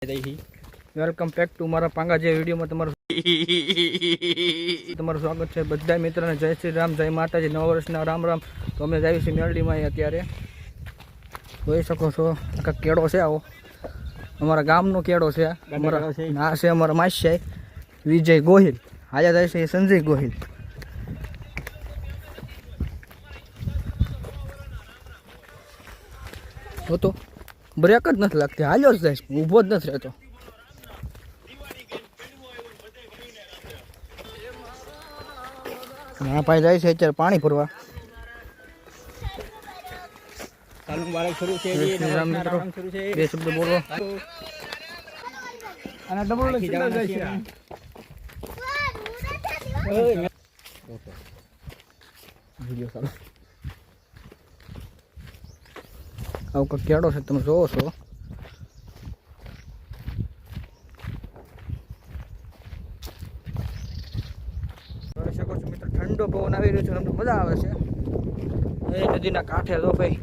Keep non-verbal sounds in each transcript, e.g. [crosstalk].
Welcome back to મારા પાંગા જે વિડીયોમાં તમારું [laughs] તમારું સ્વાગત છે બધા મિત્રોને. જય શ્રી રામ જય માતાજી. નવા વર્ષના રામ રામ. તો અમે જઈએ છીએ મેલડીમાં અત્યારે. જોઈ શકો છો આખા કેળો છે આવો. અમારા ગામનો કેળો છે. અમારા આ છે. અમારા માસ્ય વિજય ગોહિલ. આજે જાય છે સંજય ગોહિલ. હતો તો બ્રેક જ નથી લાગતી. હાલ્યો જ જાય. ઊભો જ નથી રહેતો. હા ભાઈ જાય છે અત્યારે પાણી ભરવા. બે શબ્દ બોલો. અને ડબલ જાય છે. વીડિયો ચાલો. આવું કંઈક કેળો છે, તમે જોવો છો. જોઈ શકો છો મિત્રો, ઠંડો પવન આવી રહ્યો છે, તમને મજા આવે છે. એ નદીના કાંઠે તો ભાઈ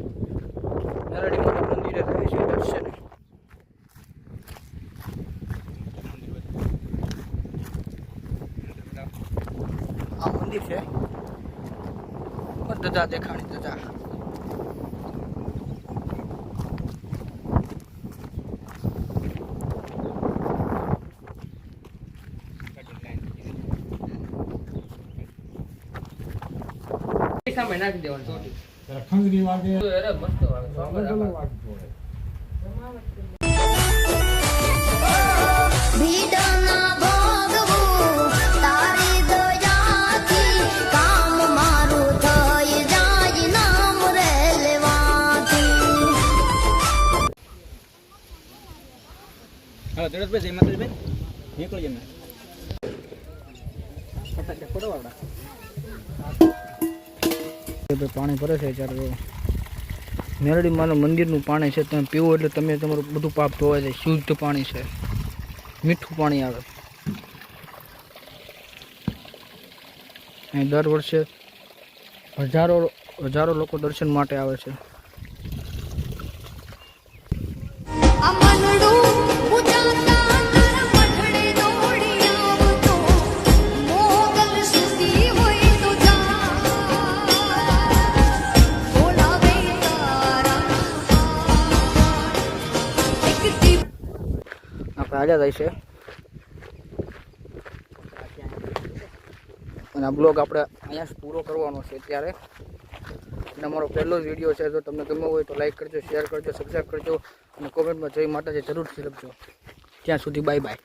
નરડી મંદિરે થાય છે, દર્શન. આ મંદિર છે. ધજા દેખાણી, ધજા. સામે નાખી દેવાનું ચોટી. ખંજરી વાગે. અરે મસ્ત વાગે સ્વાગત આપે. ભીડના ભોગવું તારી દયાથી કામ મારું થઈ જાય નીકળી જમે ફટાકે ફોડો આપડા એ પાણી ભરે છે ત્યારે મેરડી માનું મંદિરનું પાણી છે, તમે પીવો એટલે તમે તમારું બધું પાપ ધોવાય છે શુદ્ધ પાણી છે. મીઠું પાણી આવે. અહીં દર વર્ષે હજારો હજારો લોકો દર્શન માટે આવે છે. આપણે હાલ્યા જાય છે અને આ બ્લોગ આપણે અહીંયા પૂરો કરવાનો છે ત્યારે અને અમારો પહેલો જ વીડિયો છે, જો તમને ગમ્યો હોય તો લાઈક કરજો શેર કરજો સબસ્ક્રાઈબ કરજો. અને કોમેન્ટમાં જય માતાજી જરૂરથી લખજો. ત્યાં સુધી બાય બાય